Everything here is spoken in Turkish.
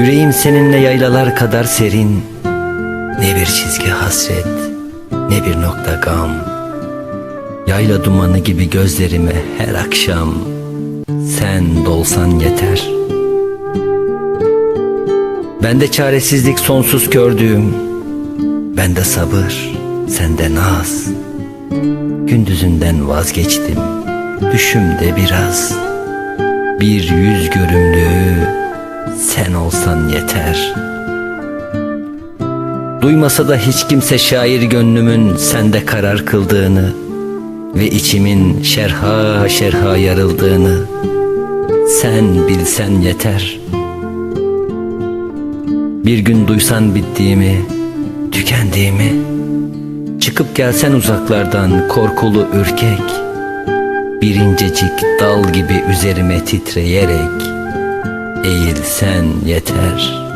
Yüreğim seninle yaylalar kadar serin. Ne bir çizgi hasret, ne bir nokta gam. Yayla dumanı gibi gözlerime her akşam sen dolsan yeter. Bende çaresizlik sonsuz gördüğüm, bende sabır, sende naz. Gündüzünden vazgeçtim, düşümde biraz. Bir yüz görümlüğü sen olsan yeter. Duymasa da hiç kimse şair gönlümün sende karar kıldığını ve içimin şerha şerha yarıldığını sen bilsen yeter. Bir gün duysan bittiğimi, tükendiğimi, çıkıp gelsen uzaklardan korkulu ürkek, bir incecik dal gibi üzerime titreyerek eğilsen yeter.''